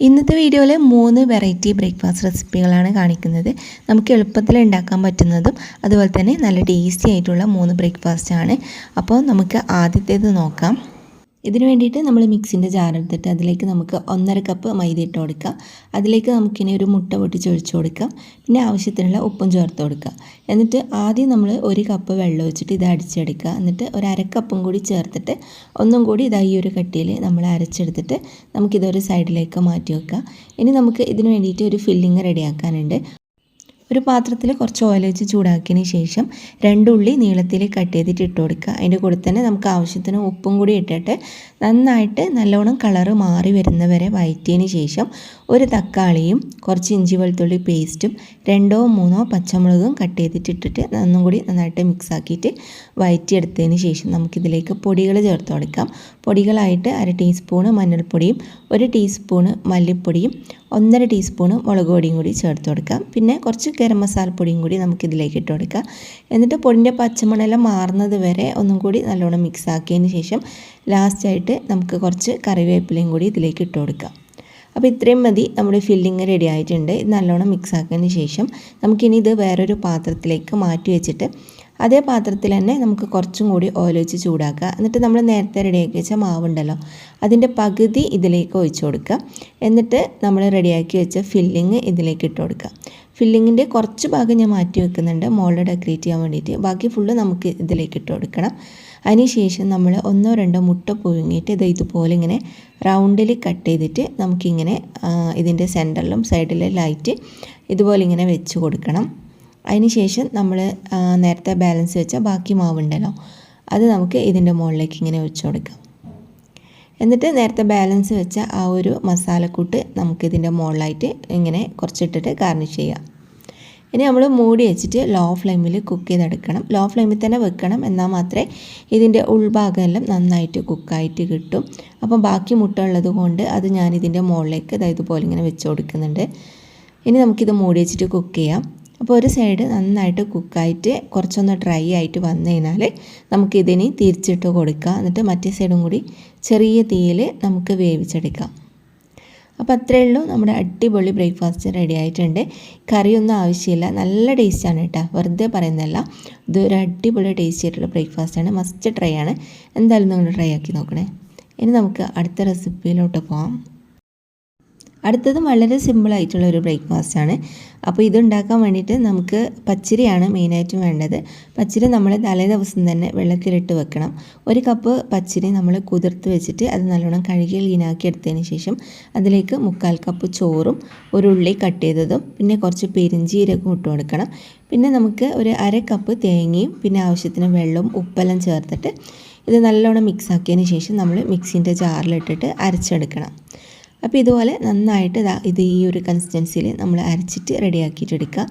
ഇന്നത്തെ വീഡിയോയിൽ മൂന്ന് വെറൈറ്റി ബ്രേക്ക്ഫാസ്റ്റ് റെസിപ്പികളാണ് കാണിക്കുന്നത്. നമുക്ക് എളുപ്പത്തിൽ ഉണ്ടാക്കാൻ പറ്റുന്നതും അതുപോലെ തന്നെ നല്ല ടേസ്റ്റി ആയിട്ടുള്ള മൂന്ന് ബ്രേക്ക്ഫാസ്റ്റ് ആണ്. അപ്പോൾ നമുക്ക് ആദ്യത്തേത് നോക്കാം. ഇതിന് വേണ്ടിയിട്ട് നമ്മൾ മിക്സിന്റെ ജാറെടുത്തിട്ട് അതിലേക്ക് നമുക്ക് ഒന്നര കപ്പ് മൈദ ഇട്ട് കൊടുക്കുക. അതിലേക്ക് നമുക്കിനി ഒരു മുട്ട പൊട്ടിച്ച് ഒഴിച്ചു കൊടുക്കാം. പിന്നെ ആവശ്യത്തിനുള്ള ഉപ്പും ചേർത്ത് കൊടുക്കുക. എന്നിട്ട് ആദ്യം നമ്മൾ ഒരു കപ്പ് വെള്ളം ഒഴിച്ചിട്ട് ഇത് അടിച്ചെടുക്കുക. എന്നിട്ട് ഒരു അരക്കപ്പും കപ്പും കൂടി ചേർത്തിട്ട് ഒന്നും കൂടി ഇതാ ഈ ഒരു കട്ടിയിൽ നമ്മൾ അരച്ചെടുത്തിട്ട് നമുക്കിതൊരു സൈഡിലേക്ക് മാറ്റി വെക്കുക. ഇനി നമുക്ക് ഇതിന് വേണ്ടിയിട്ട് ഒരു ഫില്ലിങ് റെഡിയാക്കാനുണ്ട്. ഒരു പാത്രത്തിൽ കുറച്ച് ഓയിൽ വെച്ച് ചൂടാക്കിയതിന് ശേഷം രണ്ടുള്ളി നീളത്തിൽ കട്ട് ചെയ്തിട്ട് ഇട്ട് കൊടുക്കുക. അതിന്റെ കൂടെ തന്നെ നമുക്ക് ആവശ്യത്തിന് ഉപ്പും കൂടി ഇട്ടിട്ട് നന്നായിട്ട് നല്ലോണം കളറ് മാറി വരുന്നവരെ വഴറ്റിയതിന് ശേഷം ഒരു തക്കാളിയും കുറച്ച് ഇഞ്ചി വെളുത്തുള്ളി പേസ്റ്റും രണ്ടോ മൂന്നോ പച്ചമുളകും കട്ട് ചെയ്തിട്ട് ഇട്ടിട്ട് ഒന്നും കൂടി നന്നായിട്ട് മിക്സ് ആക്കിയിട്ട് ശേഷം നമുക്കിതിലേക്ക് പൊടികൾ ചേർത്ത് കൊടുക്കാം. പൊടികളായിട്ട് അര ടീസ്പൂണ് മഞ്ഞൾപ്പൊടിയും ഒരു ടീസ്പൂണ് മല്ലിപ്പൊടിയും ഒന്നര ടീസ്പൂണ് മുളക് പൊടിയും കൂടി ചേർത്ത് കൊടുക്കാം. പിന്നെ കുറച്ച് ഗരം മസാല പൊടിയും കൂടി നമുക്കിതിലേക്ക് ഇട്ട് കൊടുക്കാം. എന്നിട്ട് പൊടിന്റെ പച്ചമണെല്ലാം മാറുന്നത് വരെ ഒന്നും കൂടി നല്ലോണം മിക്സ് ആക്കിയതിന് ശേഷം ലാസ്റ്റായിട്ട് നമുക്ക് കുറച്ച് കറിവേപ്പിലയും കൂടി ഇതിലേക്ക് ഇട്ട് കൊടുക്കാം. അപ്പോൾ ഇത്രയും മതി. നമ്മുടെ ഫില്ലിങ് റെഡി ആയിട്ടുണ്ട്. ഇത് നല്ലോണം മിക്സ് ആക്കിയതിന് ശേഷം നമുക്കിനി ഇത് വേറൊരു പാത്രത്തിലേക്ക് മാറ്റി വെച്ചിട്ട് അതേ പാത്രത്തിൽ തന്നെ നമുക്ക് കുറച്ചും കൂടി ഓയിൽ വെച്ച് ചൂടാക്കുക. എന്നിട്ട് നമ്മൾ നേരത്തെ റെഡിയാക്കി വെച്ച മാവുണ്ടല്ലോ അതിന്റെ പകുതി ഇതിലേക്ക് ഒഴിച്ചു കൊടുക്കുക. എന്നിട്ട് നമ്മൾ റെഡിയാക്കി വെച്ച ഫില്ലിങ് ഇതിലേക്ക് ഇട്ട് കൊടുക്കുക. ഫില്ലിങ്ങിന്റെ കുറച്ച് ഭാഗം ഞാൻ മാറ്റി വെക്കുന്നുണ്ട്. മോളിൽ ഡെക്കറേറ്റ് ചെയ്യാൻ വേണ്ടിയിട്ട്. ബാക്കി ഫുള്ള് നമുക്ക് ഇതിലേക്ക് ഇട്ട് കൊടുക്കണം. അതിനുശേഷം നമ്മൾ ഒന്നോ രണ്ടോ മുട്ട പുഴുങ്ങിയിട്ട് ഇത് ഇതുപോലെ ഇങ്ങനെ റൗണ്ടിൽ കട്ട് ചെയ്തിട്ട് നമുക്കിങ്ങനെ ഇതിന്റെ സെന്ററിലും സൈഡിലും ലൈറ്റ് ഇതുപോലെ ഇങ്ങനെ വെച്ച് കൊടുക്കണം. അതിനുശേഷം നമ്മൾ നേരത്തെ ബാലൻസ് വെച്ച ബാക്കി മാവുണ്ടല്ലോ. അത് നമുക്ക് ഇതിന്റെ മുകളിലേക്ക് ഇങ്ങനെ വെച്ച് കൊടുക്കാം. എന്നിട്ട് നേരത്തെ ബാലൻസ് വെച്ച ആ ഒരു മസാലക്കൂട്ട് നമുക്കിതിന്റെ മുകളിലായിട്ട് ഇങ്ങനെ കുറച്ചിട്ടിട്ട് ഗാർണിഷ് ചെയ്യാം. ഇനി നമ്മൾ മൂടി വെച്ചിട്ട് ലോ ഫ്ലെയിമിൽ കുക്ക് ചെയ്തെടുക്കണം ലോ ഫ്ലെയിമിൽ തന്നെ വെക്കണം. എന്നാൽ മാത്രമേ ഇതിന്റെ ഉൾഭാഗമെല്ലാം നന്നായിട്ട് കുക്കായിട്ട് കിട്ടും. അപ്പം ബാക്കി മുട്ട ഉള്ളത് കൊണ്ട് അത് ഞാൻ ഇതിന്റെ മുകളിലേക്ക് അതായത് പോലെ ഇങ്ങനെ വെച്ച് കൊടുക്കുന്നുണ്ട്. ഇനി നമുക്കിത് മൂടി വെച്ചിട്ട് കുക്ക് ചെയ്യാം. അപ്പോൾ ഒരു സൈഡ് നന്നായിട്ട് കുക്കായിട്ട് കുറച്ചൊന്ന് ഡ്രൈ ആയിട്ട് വന്നു കഴിഞ്ഞാൽ നമുക്കിതിന് തിരിച്ചിട്ട് കൊടുക്കുക എന്നിട്ട് മറ്റേ സൈഡും കൂടി ചെറിയ തീയിൽ നമുക്ക് വേവിച്ചെടുക്കാം. അപ്പോൾ അത്രയേ ഉള്ളൂ. നമ്മുടെ അടിപൊളി ബ്രേക്ക്ഫാസ്റ്റ് റെഡി ആയിട്ടുണ്ട് കറിയൊന്നും ആവശ്യമില്ല. നല്ല ടേസ്റ്റാണ് കേട്ടോ. വെറുതെ പറയുന്നതല്ല. ഇതൊരു അടിപൊളി ടേസ്റ്റ് ആയിട്ടുള്ള ബ്രേക്ക്ഫാസ്റ്റാണ്. മസ്റ്റ് ട്രൈ ആണ്. എന്തായാലും നിങ്ങൾ ട്രൈ ആക്കി നോക്കണേ. ഇനി നമുക്ക് അടുത്ത റെസിപ്പിയിലോട്ട് പോകാം അടുത്തത് വളരെ സിമ്പിളായിട്ടുള്ള ഒരു ബ്രേക്ക്ഫാസ്റ്റ് ആണ്. അപ്പോൾ ഇതുണ്ടാക്കാൻ വേണ്ടിയിട്ട് നമുക്ക് പച്ചരിയാണ് മെയിനായിട്ടും വേണ്ടത്. പച്ചരി നമ്മൾ തലേ ദിവസം തന്നെ വെള്ളത്തിലിട്ട് വെക്കണം. ഒരു കപ്പ് പച്ചരി നമ്മൾ കുതിർത്ത് വെച്ചിട്ട് അത് നല്ലോണം കഴുകി ക്ലീനാക്കി എടുത്തതിന് ശേഷം അതിലേക്ക് മുക്കാൽ കപ്പ് ചോറും ഒരു ഉള്ളി കട്ട് ചെയ്തതും പിന്നെ കുറച്ച് പെരിഞ്ചീരകം ഇട്ട് കൊടുക്കണം. പിന്നെ നമുക്ക് ഒരു അര കപ്പ് തേങ്ങയും പിന്നെ ആവശ്യത്തിന് വെള്ളവും ഉപ്പെല്ലാം ചേർത്തിട്ട് ഇത് നല്ലോണം മിക്സ് ആക്കിയതിന് ശേഷം നമ്മൾ മിക്സിന്റെ ജാറിലിട്ടിട്ട് അരച്ചെടുക്കണം. അപ്പോൾ ഇതുപോലെ നന്നായിട്ട് ഇത് ഈ ഒരു കൺസിസ്റ്റൻസിയിൽ നമ്മൾ അരച്ചിട്ട് റെഡിയാക്കിയിട്ടെടുക്കുക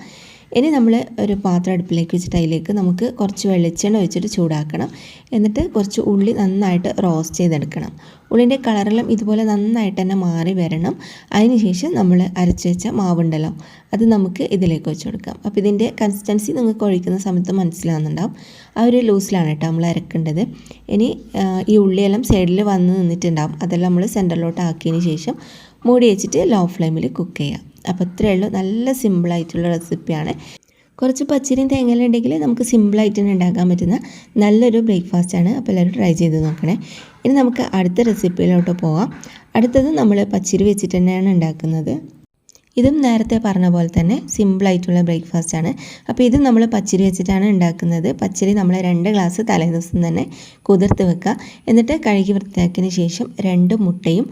ഇനി നമ്മൾ ഒരു പാത്രം അടുപ്പിലേക്ക് വെച്ചിട്ട് അതിലേക്ക് നമുക്ക് കുറച്ച് വെളിച്ചെണ്ണ വെച്ചിട്ട് ചൂടാക്കണം. എന്നിട്ട് കുറച്ച് ഉള്ളി നന്നായിട്ട് റോസ്റ്റ് ചെയ്തെടുക്കണം. ഉള്ളിന്റെ കളറെല്ലാം ഇതുപോലെ നന്നായിട്ട് തന്നെ മാറി വരണം. അതിനുശേഷം നമ്മൾ അരച്ച് വെച്ച മാവുണ്ടല്ലോ അത് നമുക്ക് ഇതിലേക്ക് വെച്ച് കൊടുക്കാം. അപ്പോൾ ഇതിന്റെ കൺസിസ്റ്റൻസി നിങ്ങൾക്ക് ഒഴിക്കുന്ന സമയത്ത് മനസ്സിലാവുന്നുണ്ടാവും. ആ ഒരു ലൂസിലാണ് കേട്ടോ നമ്മൾ അരക്കേണ്ടത്. ഇനി ഈ ഉള്ളിയെല്ലാം സൈഡിൽ വന്ന് നിന്നിട്ടുണ്ടാവും. അതെല്ലാം നമ്മൾ സെന്ററിലോട്ട് ആക്കിയതിന് ശേഷം മൂടി വെച്ചിട്ട് ലോ ഫ്ലെയിമിൽ കുക്ക് ചെയ്യാം. അപ്പോൾ ഇത്രയേ ഉള്ളൂ. നല്ല സിമ്പിളായിട്ടുള്ള റെസിപ്പിയാണ് കുറച്ച് പച്ചരിയും തേങ്ങയെല്ലാം ഉണ്ടെങ്കിൽ നമുക്ക് സിമ്പിളായിട്ട് തന്നെ ഉണ്ടാക്കാൻ പറ്റുന്ന നല്ലൊരു ബ്രേക്ക്ഫാസ്റ്റാണ് അപ്പോൾ എല്ലാവരും ട്രൈ ചെയ്ത് നോക്കണേ. ഇനി നമുക്ക് അടുത്ത റെസിപ്പിയിലോട്ട് പോവാം. അടുത്തത് നമ്മൾ പച്ചരി വെച്ചിട്ട് തന്നെയാണ് ഉണ്ടാക്കുന്നത്. ഇതും നേരത്തെ പറഞ്ഞ പോലെ തന്നെ സിമ്പിളായിട്ടുള്ള ബ്രേക്ക്ഫാസ്റ്റ് ആണ്. അപ്പോൾ ഇത് നമ്മൾ പച്ചരി വെച്ചിട്ടാണ് ഉണ്ടാക്കുന്നത്. പച്ചരി നമ്മൾ രണ്ട് ഗ്ലാസ് തലേദിവസം തന്നെ കുതിർത്ത് വെക്കുക. എന്നിട്ട് കഴുകി വൃത്തിയാക്കിയതിന് ശേഷം രണ്ട് മുട്ടയും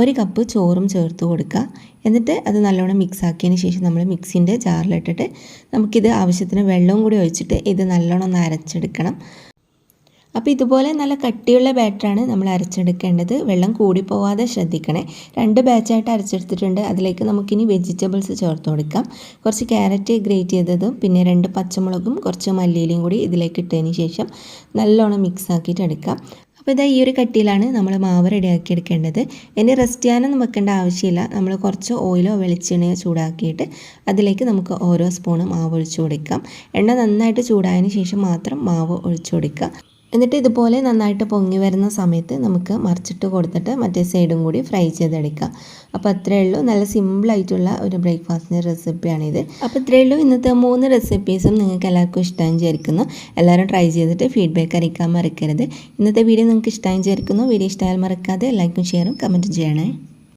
ഒരു കപ്പ് ചോറും ചേർത്ത് കൊടുക്കുക. എന്നിട്ട് അത് നല്ലോണം മിക്സ് ആക്കിയതിന് ശേഷം നമ്മൾ മിക്സിന്റെ ജാറിലിട്ടിട്ട് നമുക്കിത് ആവശ്യത്തിന് വെള്ളവും കൂടി ഒഴിച്ചിട്ട് ഇത് നല്ലോണം ഒന്ന് അരച്ചെടുക്കണം. അപ്പോൾ ഇതുപോലെ നല്ല കട്ടിയുള്ള ബാറ്ററാണ് നമ്മൾ അരച്ചെടുക്കേണ്ടത്. വെള്ളം കൂടി പോവാതെ ശ്രദ്ധിക്കണേ. രണ്ട് ബാച്ചായിട്ട് അരച്ചെടുത്തിട്ടുണ്ട്. അതിലേക്ക് നമുക്കിനി വെജിറ്റബിൾസ് ചേർത്ത് കൊടുക്കാം. കുറച്ച് ക്യാരറ്റ് ഗ്രേറ്റ് ചെയ്തതും പിന്നെ രണ്ട് പച്ചമുളകും കുറച്ച് മല്ലിയിലയും കൂടി ഇതിലേക്ക് ഇട്ടതിന് ശേഷം നല്ലോണം മിക്സ് ആക്കിയിട്ട് എടുക്കാം. അപ്പോൾ ഇതാ ഈ ഒരു കട്ടിയിലാണ് നമ്മൾ മാവ് റെഡിയാക്കി എടുക്കേണ്ടത്. ഇനി റെസ്റ്റ് ചെയ്യാനൊന്നും വെക്കേണ്ട ആവശ്യമില്ല. നമ്മൾ കുറച്ച് ഓയിലോ വെളിച്ചെണ്ണയോ ചൂടാക്കിയിട്ട് അതിലേക്ക് നമുക്ക് ഓരോ സ്പൂണ് മാവ് ഒഴിച്ചു കൊടുക്കാം. എണ്ണ നന്നായിട്ട് ചൂടായതിന് ശേഷം മാത്രം മാവ് ഒഴിച്ചു കൊടുക്കുക. എന്നിട്ട് ഇതുപോലെ നന്നായിട്ട് പൊങ്ങി വരുന്ന സമയത്ത് നമുക്ക് മറിച്ചിട്ട് കൊടുത്തിട്ട് മറ്റേ സൈഡും കൂടി ഫ്രൈ ചെയ്തെടുക്കാം അപ്പോൾ അത്രയേ ഉള്ളൂ. നല്ല സിമ്പിളായിട്ടുള്ള ഒരു ബ്രേക്ക്ഫാസ്റ്റിന്റെ റെസിപ്പിയാണിത് അപ്പോൾ ഇത്രയേ ഉള്ളൂ. ഇന്നത്തെ മൂന്ന് റെസിപ്പീസും നിങ്ങൾക്ക് എല്ലാവർക്കും ഇഷ്ടമായി വിചാരിക്കുന്നു. എല്ലാവരും ട്രൈ ചെയ്തിട്ട് ഫീഡ്ബാക്ക് അറിയിക്കാൻ മറക്കരുത്. ഇന്നത്തെ വീഡിയോ നിങ്ങൾക്ക് ഇഷ്ടമായി വിചാരിക്കുന്നു. വീഡിയോ ഇഷ്ടമായാൽ മറക്കാതെ ലൈക്കും ഷെയറും കമന്റും ചെയ്യണേ.